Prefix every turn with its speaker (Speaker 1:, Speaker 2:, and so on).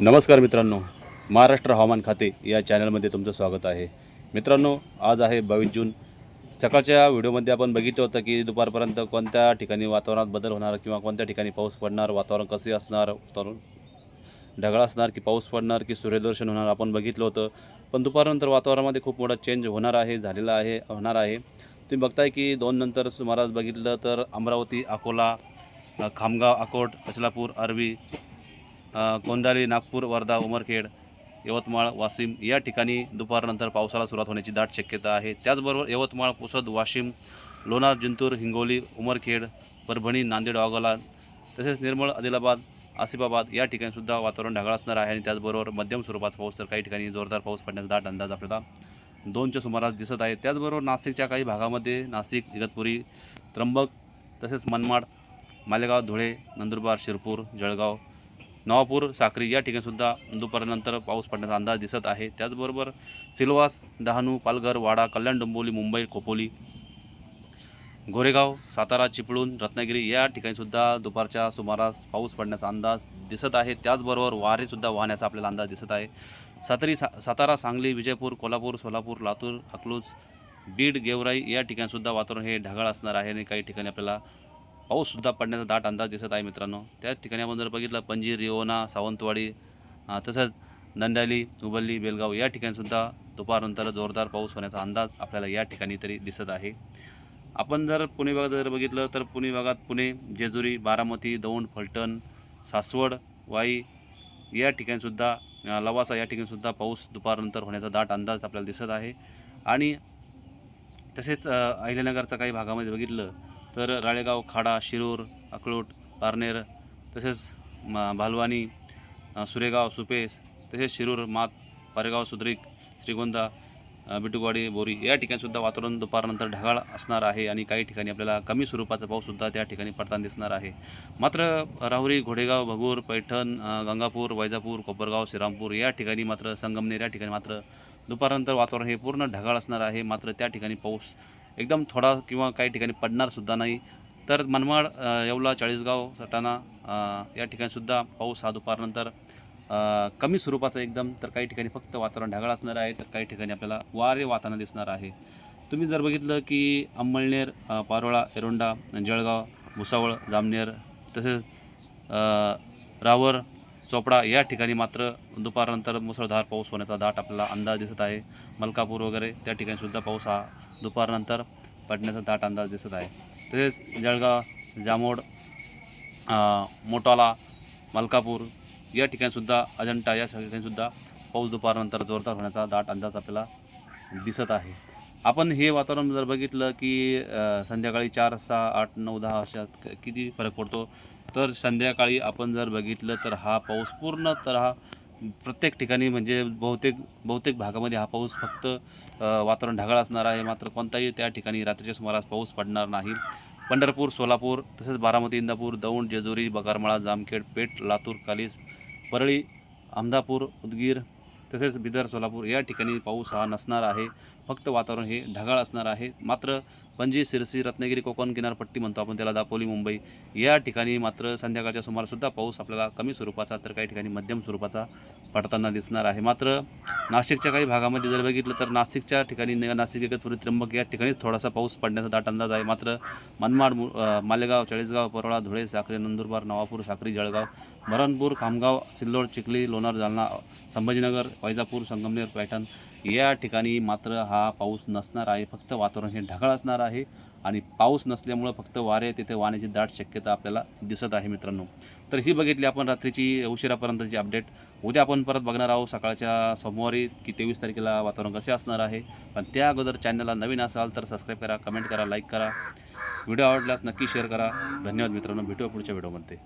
Speaker 1: नमस्कार मित्रांनो महाराष्ट्र हवामान खाते या चॅनलमध्ये तुमचं स्वागत आहे. मित्रांनो आज आहे बावीस जून. सकाळच्या व्हिडिओमध्ये आपण बघितलं होतं की दुपारपर्यंत कोणत्या ठिकाणी वातावरणात बदल होणार किंवा कोणत्या ठिकाणी पाऊस पडणार वातावरण कसे असणार वातावरण ढगाळ असणार की पाऊस पडणार की सूर्यदर्शन होणार आपण बघितलं होतं. पण दुपारनंतर वातावरणामध्ये खूप मोठा चेंज होणार आहे झालेला आहे होणार आहे. तुम्ही बघताय की दोन नंतर सुमारास बघितलं तर अमरावती अकोला खामगाव अकोट अचलापूर अरवी कोंडाली नागपूर वर्धा उमरखेड यवतमाळ वाशिम या ठिकाणी दुपारनंतर पावसाला सुरुवात होण्याची दाट शक्यता आहे. त्याचबरोबर यवतमाळ पुसद वाशिम लोणार जिंतूर हिंगोली उमरखेड परभणी नांदेड वाघोला तसेच निर्मळ आदिलाबाद आसिफाबाद या ठिकाणी सुद्धा वातावरण ढगाळ असणार आहे आणि त्याचबरोबर मध्यम स्वरूपाचा पाऊस तर काही ठिकाणी जोरदार पाऊस पडण्याचा दाट अंदाज आपल्याला दोनच्या सुमारास दिसत आहे. त्याचबरोबर नाशिकच्या काही भागामध्ये नाशिक इगतपुरी त्र्यंबक तसेच मनमाड मालेगाव धुळे नंदुरबार शिरपूर जळगाव नवापूर साक्री या ठिकाणीसुद्धा दुपारनंतर पाऊस पडण्याचा अंदाज दिसत आहे. त्याचबरोबर सिल्वास डहाणू पालघर वाडा कल्याण डोंबोली मुंबई खोपोली गोरेगाव सातारा चिपळूण रत्नागिरी या ठिकाणीसुद्धा दुपारच्या सुमारास पाऊस पडण्याचा अंदाज दिसत आहे. त्याचबरोबर वारेसुद्धा वाहण्याचा आपल्याला अंदाज दिसत आहे. सातारी सा सातारा सांगली विजयपूर कोल्हापूर सोलापूर लातूर अकलूज बीड गेवराई या ठिकाणीसुद्धा वातावरण हे ढगाळ असणार आहे आणि काही ठिकाणी आपल्याला पाऊससुद्धा पडण्याचा दाट अंदाज दिसत आहे मित्रांनो. त्याच ठिकाणी आपण जर बघितलं पणजी रिओना सावंतवाडी तसंच दंडाली उबल्ली बेलगाव या ठिकाणीसुद्धा दुपारनंतर जोरदार पाऊस होण्याचा अंदाज आपल्याला या ठिकाणी तरी दिसत आहे. आपण जर पुणे भागात जर बघितलं तर पुणे भागात पुणे जेजुरी बारामती दौंड फलटण सासवड वाई या ठिकाणीसुद्धा लवासा या ठिकाणीसुद्धा पाऊस दुपारनंतर होण्याचा दाट अंदाज आपल्याला दिसत आहे. आणि तसेच अं, अहिल्यानगरच्या काही भागामध्ये बघितलं तर राळेगाव खाडा शिरूर अकलूट पारनेर तसेच म भालवानी सुरेगाव सुपेस तसेच शिरूर मात पारेगाव सुद्रिक श्रीगोंदा बिटुगवाडी बोरी या ठिकाणीसुद्धा वातावरण दुपारनंतर ढगाळ असणार आहे आणि काही ठिकाणी आपल्याला कमी स्वरूपाचा पाऊससुद्धा त्या ठिकाणी पडताना दिसणार आहे. मात्र राहुरी घोडेगाव भगूर पैठण गंगापूर वैजापूर कोपरगाव श्रीरामपूर या ठिकाणी मात्र संगमनेर या ठिकाणी मात्र दुपारनंतर वातावरण हे पूर्ण ढगाळ असणार आहे. मात्र त्या ठिकाणी पाऊस एकदम थोडा किंवा काही ठिकाणी पडणारसुद्धा नाही. तर मनमाड येवला चाळीसगाव सटाणा या ठिकाणीसुद्धा पाऊस हा दुपारनंतर कमी स्वरूपाचा एकदम. तर काही ठिकाणी फक्त वातावरण ढगाळ असणार आहे तर काही ठिकाणी आपल्याला वारे वातावरण दिसणार आहे. तुम्ही जर बघितलं की अंमळनेर पारोळा एरोंडा जळगाव भुसावळ जामनेर तसेच रावर चोपडा या ठिकाणी मात्र दुपारनंतर मुसळधार पाऊस होण्याचा दाट आपल्याला अंदाज दिसत आहे. मलकापूर वगैरे त्या ठिकाणी सुद्धा पाऊस हा दुपारनंतर पडण्याचा दाट अंदाज दिसत आहे. तसेच जळगाव जामोड मोटाला मलकापूर या ठिकाणीसुद्धा अजंठा या ठिकाणीसुद्धा पाऊस दुपारनंतर जोरदार होण्याचा दाट अंदाज आपल्याला दिसत आहे. आपण हे वातावरण जर बघितलं की संध्याकाळी चार सहा आठ नऊ दहा अशात किती फरक पडतो तर संध्याकाळी आपण जर बघितलं तर हा पाऊस पूर्ण तर हा प्रत्येक ठिकाणी म्हणजे बहुतेक बहुतेक भागामध्ये हा पाऊस फक्त वातावरण ढगाळ असणार आहे मात्र कोणताही त्या ठिकाणी रात्रीच्या सुमारास पाऊस पडणार नाही. पंढरपूर सोलापूर तसेच बारामती इंदापूर दौंड जेजुरी बगारमाळा जामखेड पेठ लातूर कालीस परळी अहमदापूर उदगीर तसेच बिदर सोलापूर या ठिकाणी पाऊस हा नसणार आहे. फक्त वातावरण हे ढगाळ असणार आहे. मात्र पणजी सिरसी रत्नागिरी कोकण किनारपट्टी म्हणतो आपण त्याला दापोली मुंबई या ठिकाणी मात्र संध्याकाळच्या सुमारासुद्धा पाऊस आपल्याला कमी स्वरूपाचा तर काही ठिकाणी मध्यम स्वरूपाचा पडताना दिसणार आहे. मात्र नाशिकच्या काही भागामध्ये जर बघितलं तर नाशिकच्या ठिकाणी नाशिक इगतपुरी त्र्यंबक या ठिकाणीच थोडासा पाऊस पडण्याचा दाट अंदाज आहे. मात्र मनमाड मालेगाव चाळीसगाव परोळा धुळे साखरे नंदुरबार नवापूर साखरी जळगाव मरणपूर खामगाव सिल्लोड चिखली लोणार जालना संभाजीनगर वैजापूर संगमनेर पैठण या ठिकाणी मात्र हा पाऊस नसणार आहे. फक्त वातावरण हे ढगाळ असणार आहे आणि पाऊस नसल्यामुळं फक्त वारे तिथे वाहण्याची दाट शक्यता आपल्याला दिसत आहे मित्रांनो. तर ही बघितली आपण रात्रीची उशिरापर्यंतची अपडेट. उद्या आपण परत बघणार आहोत सकाळच्या सोमवारी की तेवीस तारखेला वातावरण कसे असणार आहे. पण त्या अगोदर चॅनलला नवीन असाल तर सबस्क्राईब करा कमेंट करा लाईक करा. व्हिडिओ आवडल्यास नक्की शेअर करा. धन्यवाद मित्रांनो. भेटूया पुढच्या व्हिडिओमध्ये.